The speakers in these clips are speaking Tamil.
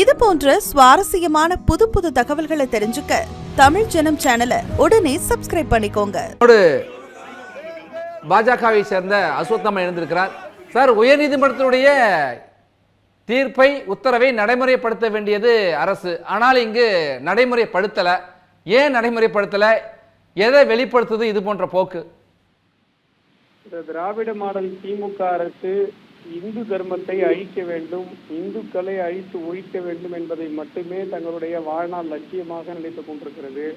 இது போன்ற சுவாரஸ்யமான புது புது தகவல்களை தெரிஞ்சுக்க தமிழ் ஜனம் சேனலை உடனே சப்ஸ்கிரைப் பண்ணிக்கோங்க. ஒரு பாஜகவை சேர்ந்த அஸ்வத்தாமன் எழுந்திருக்கிறார் சார் உயர்நீதிமன்றத்தினுடைய தீர்ப்பை உத்தரவை நடைமுறைப்படுத்த வேண்டியது அரசு. ஆனால் இங்கு நடைமுறைப்படுத்தல. ஏன் நடைமுறைப்படுத்தல? எதை வெளிப்படுத்துது? இது போன்ற போக்கு. இந்த திராவிட மாடல் திமுக அரசு இந்து தர்மத்தை அழிக்க வேண்டும் இந்துக்களை அழித்து ஒழிக்க வேண்டும் என்பதை மட்டுமே தங்களுடைய வாழ்நாள் லட்சியமாக நினைத்துக் கொண்டிருக்கிறது.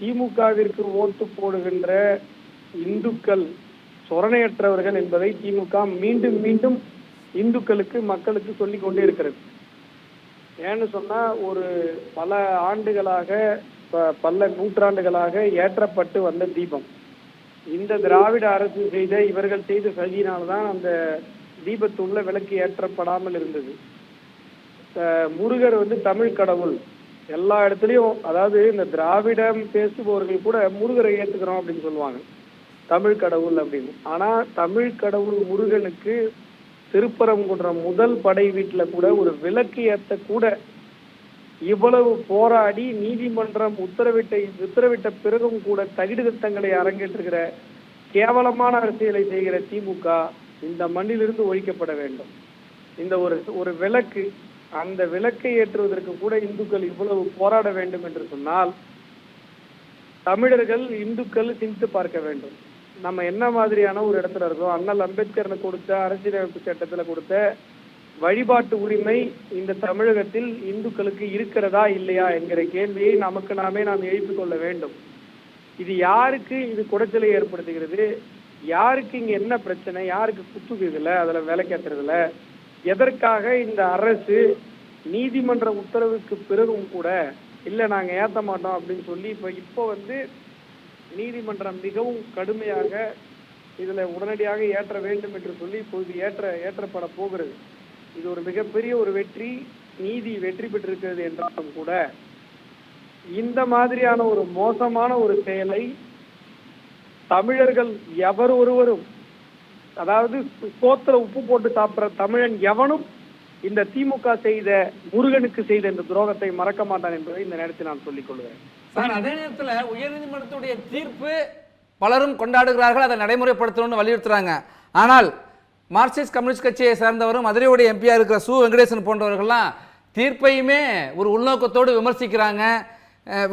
திமுகவிற்கு ஓட்டு போடுகின்ற இந்துக்கள் சொரணையற்றவர்கள் என்பதை திமுக மீண்டும் மீண்டும் இந்துக்களுக்கு மக்களுக்கு சொல்லிக் கொண்டே இருக்கிறது. ஏன்னு சொன்னா ஒரு பல ஆண்டுகளாக ப- பல நூற்றாண்டுகளாக ஏற்றப்பட்டு வந்த தீபம். இந்த திராவிட அரசு செய்த இவர்கள் செய்த சதியினால்தான் அந்த தீபத்துள்ள விளக்கு ஏற்றப்படாமல் இருந்தது. முருகர் வந்து தமிழ் கடவுள். எல்லா இடத்துலையும் அதாவது இந்த திராவிடம் பேசுபவர்கள் கூட முருகரை ஏத்துக்கிறோம் அப்படின்னு சொல்லுவாங்க. தமிழ் கடவுள் அப்படின்னு. ஆனா தமிழ் கடவுள் முருகனுக்கு திருப்பரங்குன்றம் முதல் படை வீட்டுல கூட ஒரு விளக்கு ஏத்த கூட இவ்வளவு போராடி நீதிமன்றம் உத்தரவிட்ட உத்தரவிட்ட பிறகும் கூட தகிடு திட்டங்களை அரங்கேற்றுகிற கேவலமான அரசியலை செய்கிற திமுக இந்த மண்ணிலிருந்து ஒழிக்கப்பட வேண்டும். இந்த ஒரு ஒரு விளக்கு அந்த விளக்கை ஏற்றுவதற்கு கூட இந்துக்கள் இவ்வளவு போராட வேண்டும் என்று சொன்னால் தமிழர்கள் இந்துக்கள் சிந்தித்து பார்க்க வேண்டும். நம்ம என்ன மாதிரியான ஒரு இடத்துல இருக்கோம்? அண்ணல் அம்பேத்கர் கொடுத்த அரசியலமைப்பு சட்டத்துல கொடுத்த வழிபாட்டு உரிமை இந்த தமிழகத்தில் இந்துக்களுக்கு இருக்கிறதா இல்லையா என்கிற கேள்வியை நமக்கு நாமே நாம் எழுப்பிக் கொள்ள வேண்டும். இது யாருக்கு இது குடைச்சலை ஏற்படுத்துகிறது? யாருக்கு இங்க என்ன பிரச்சனை? யாருக்கு குத்துக்குதுல அதுல விலைக்கேற்றுறதுல எதற்காக இந்த அரசு நீதிமன்ற உத்தரவுக்கு பிறகும் கூட இல்ல நாங்க ஏத்த மாட்டோம் அப்படின்னு சொல்லி இப்ப இப்போ வந்து நீதிமன்றம் மிகவும் கடுமையாக இதுல உடனடியாக ஏற்ற வேண்டும் என்று சொல்லி இப்போது ஏற்ற ஏற்றப்பட போகிறது. இது ஒரு மிகப்பெரிய ஒரு வெற்றி நீதி வெற்றி பெற்றிருக்கிறது என்றாலும் கூட இந்த மாதிரியான ஒரு மோசமான ஒரு செயலை தமிழர்கள் எவர் ஒருவரும் அதாவது சோத்துல உப்பு போட்டு சாப்பிடுற தமிழன் எவனும் இந்த திமுக செய்த முருகனுக்கு செய்த இந்த துரோகத்தை மறக்க மாட்டான் என்பதை இந்த நேரத்தில் நான் சொல்லிக் கொள்கிறேன். சார் அதே நேரத்தில் உயர்நீதிமன்றத்துடைய தீர்ப்பு பலரும் கொண்டாடுகிறார்கள் அதை நடைமுறைப்படுத்தணும்னு வலியுறுத்துறாங்க. ஆனால் மார்க்சிஸ்ட் கம்யூனிஸ்ட் கட்சியை சேர்ந்தவரும் மதுரையுடைய எம்பியாக இருக்கிற சு. வெங்கடேசன் போன்றவர்கள்லாம் தீர்ப்பையுமே ஒரு உள்நோக்கத்தோடு விமர்சிக்கிறாங்க.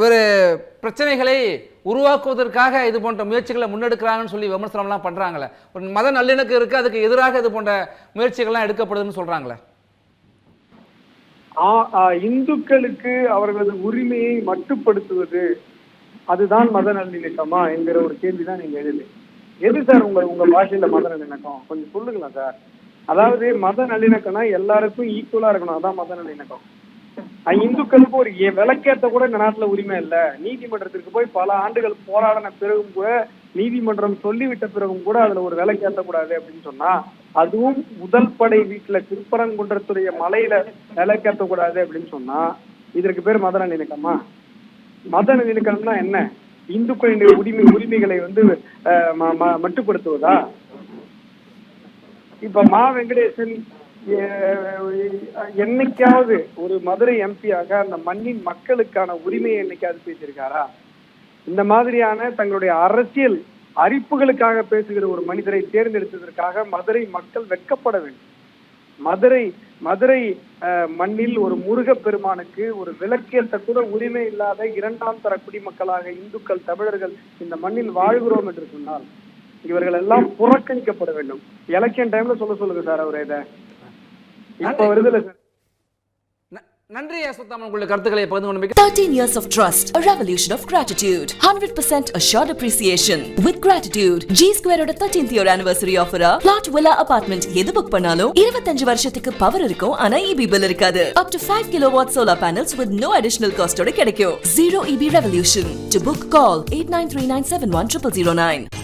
ஒரு பிரச்சனைகளை உருவாக்குவதற்காக இது போன்ற முயற்சிகளை முன்னெடுக்கிறாங்கன்னு சொல்லி விமர்சனம்லாம் பண்றாங்களே. ஒரு மத நல்லிணக்கம் இருக்கு அதுக்கு எதிராக இது போன்ற முயற்சிகள்லாம் எடுக்கப்படுதுன்னு சொல்கிறாங்களே இந்துக்களுக்கு அவர்களது உரிமையை மட்டுப்படுத்துவது அதுதான் மத நல்லிணக்கமா என்கிற ஒரு கேள்விதான் நீங்க எழுது எது சார் உங்க உங்க பாஷையில மத நல்லிணக்கம்? கொஞ்சம் சொல்லுங்களேன் சார். அதாவது மத நல்லிணக்கம்னா எல்லாருக்கும் ஈக்குவலா இருக்கணும். அதான் மத நல்லிணக்கம். இந்துக்களுக்கு ஒரு எ- விளக்கேத்த கூட இந்த நாட்டுல உரிமை இல்ல. நீதிமன்றத்திற்கு போய் பல ஆண்டுகள் போராடின பிறகும் கூட நீதிமன்றம் சொல்லிவிட்ட பிறகும் கூட அதுல ஒரு விளக்கேத்த கூடாது அப்படின்னு சொன்னா அதுவும் முதல் படை வீட்டுல திருப்பரங்குன்றத்துடைய மலையில விளக்கேத்த கூடாது அப்படின்னு சொன்னா இதற்கு பேர் மத நல்லிணக்கமா? மத நல்லிணக்கம்னா என்ன? இந்துக்களின் உரிமை உரிமைகளை வந்து மட்டுப்படுத்துவதா? இப்ப மா வெங்கடேசன் அஹ், என்னைக்காவது ஒரு மதுரை எம்பியாக அந்த மண்ணின் மக்களுக்கான உரிமையை என்னைக்காவது பேசியிருக்காரா? இந்த மாதிரியான தங்களுடைய அரசியல் அரிப்புகளுக்காக பேசுகிற ஒரு மனிதரை தேர்ந்தெடுத்ததற்காக மதுரை மக்கள் வெட்கப்பட வேண்டும். மதுரை மதுரை மண்ணில் ஒரு முருகப் பெருமானுக்கு ஒரு விளக்கேற்ற கூட உரிமை இல்லாத இரண்டாம் தர குடிமக்களாக இந்துக்கள் தமிழர்கள் இந்த மண்ணில் வாழ்கிறோம் என்று சொன்னால் இவர்கள் எல்லாம் புறக்கணிக்கப்பட வேண்டும். எலெக்ஷன் டைம்ல சொல்ல சொல்லுங்க சார் அவரை இதை. இப்ப வருதுல சார். நன்றி அஸ்வத்தாமன் உங்களுடைய கருத்துக்களை பகிர்ந்து கொண்டு 13 years of trust, a revolution of gratitude. 100% assured appreciation. With gratitude, G Square ஓட 13th year anniversary offer plot villa apartment எது புக் பண்ணாலும் 25 வருஷத்துக்கு பவர் இருக்கும் ஆனா EB பில் இருக்காது. Up to 5 kilowatt solar panels with no additional cost ஓட கிடைக்கும். Zero EB revolution. To book, call 8939710009.